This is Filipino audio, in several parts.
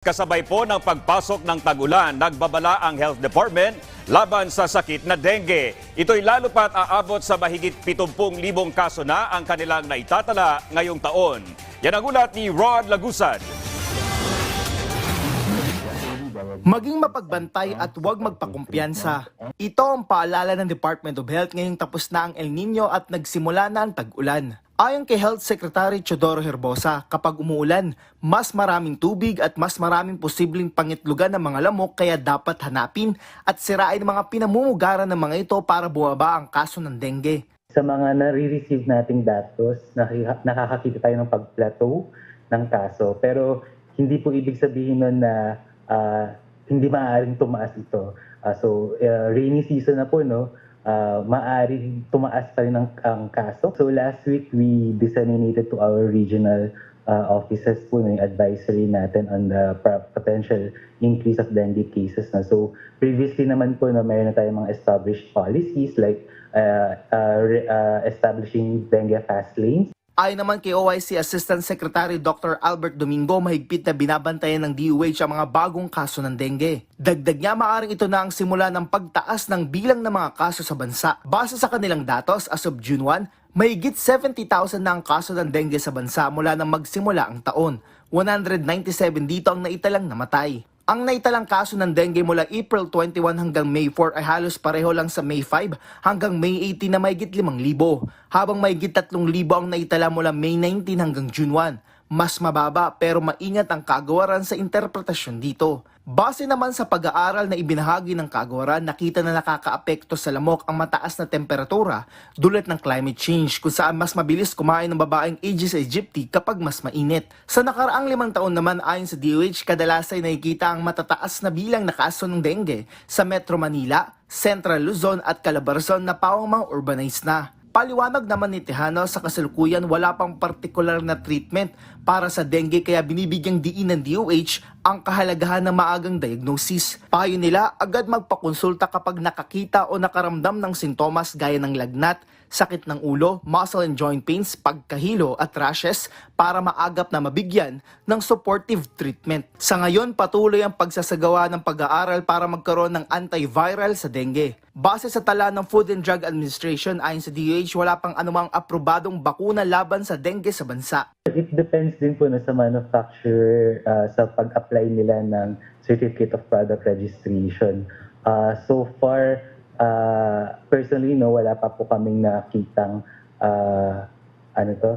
Kasabay po ng pagpasok ng tag-ulan, nagbabala ang Health Department laban sa sakit na dengue. Ito'y lalo pat aabot sa mahigit 70,000 kaso na ang kanilang naitatala ngayong taon. Yan ang ulat ni Rod Lagusad. Maging mapagbantay at huwag magpakumpiyansa. Ito ang paalala ng Department of Health ngayong tapos na ang El Nino at nagsimula na ang tag-ulan. Ayon kay Health Secretary Chodoro Herbosa, kapag umuulan, mas maraming tubig at mas maraming posibleng pangitlugan ng mga lamok kaya dapat hanapin at sirain ang mga pinamumugaran ng mga ito para bumaba ang kaso ng dengue. Sa mga nare-receive nating datos, nakakakita tayo ng pag-plateau ng kaso. Pero hindi po ibig sabihin nun na ah, hindi maaaring tumaas ito. Ah, so, uh, rainy season na po, no? Uh, maaaring tumaas pa rin ang, ang kaso. So, last week, we disseminated to our regional uh, offices po yung advisory natin on the potential increase of dengue cases. Na. So, previously naman po, no, mayroon na tayong mga established policies like uh, uh, uh, establishing dengue fast lanes Ayon naman kay OIC Assistant Secretary Dr. Albert Domingo, mahigpit na binabantayan ng DOH ang mga bagong kaso ng dengue. Dagdag niya maaring ito na ang simula ng pagtaas ng bilang ng mga kaso sa bansa. Base sa kanilang datos, as of June 1, mahigit 70,000 na ang kaso ng dengue sa bansa mula nang magsimula ang taon. 197 dito ang naitalang namatay. Ang naitalang kaso ng dengue mula April 21 hanggang May 4 ay halos pareho lang sa May 5 hanggang May 18 na mahigit 5,000, habang mahigit 3,000 ang naitala mula May 19 hanggang June 1. Mas mababa pero maingat ang kagawaran sa interpretasyon dito. Base naman sa pag-aaral na ibinahagi ng kagawaran, nakita na nakakaapekto sa lamok ang mataas na temperatura dulot ng climate change kung saan mas mabilis kumain ng babaeng Aegis aegypti kapag mas mainit. Sa nakaraang limang taon naman ayon sa DOH, kadalas ay nakikita ang matataas na bilang na kaso ng dengue sa Metro Manila, Central Luzon at Calabarzon na pawang mga urbanized na. Paliwanag naman ni Tejano sa kasalukuyan wala pang partikular na treatment para sa dengue kaya binibigyang diin ng DOH ang kahalagahan ng maagang diagnosis. Payo nila agad magpakonsulta kapag nakakita o nakaramdam ng sintomas gaya ng lagnat, sakit ng ulo, muscle and joint pains, pagkahilo at rashes para maagap na mabigyan ng supportive treatment. Sa ngayon, patuloy ang pagsasagawa ng pag-aaral para magkaroon ng antiviral sa dengue. Base sa tala ng Food and Drug Administration ayon sa DOH, wala pang anumang aprobadong bakuna laban sa dengue sa bansa. It depends din po na sa manufacturer uh, sa pag-apply nila ng Certificate of Product Registration. Uh, so far, uh, personally, no, wala pa po kaming nakitang uh, ano to,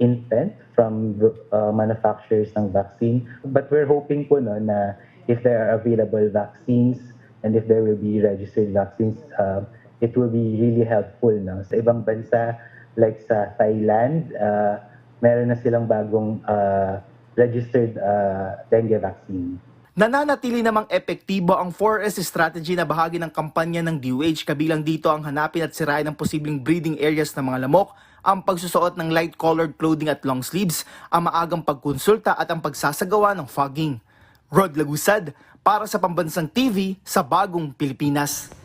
intent from uh, manufacturers ng vaccine. But we're hoping po no, na if there are available vaccines and if there will be registered vaccines, uh, it will be really helpful. No? Sa ibang bansa, like sa Thailand, uh, meron na silang bagong uh, registered uh, dengue vaccine. Nananatili namang epektibo ang 4S strategy na bahagi ng kampanya ng DOH kabilang dito ang hanapin at sirain ang posibleng breeding areas ng mga lamok, ang pagsusuot ng light-colored clothing at long sleeves, ang maagang pagkonsulta at ang pagsasagawa ng fogging. Rod Lagusad para sa Pambansang TV sa Bagong Pilipinas.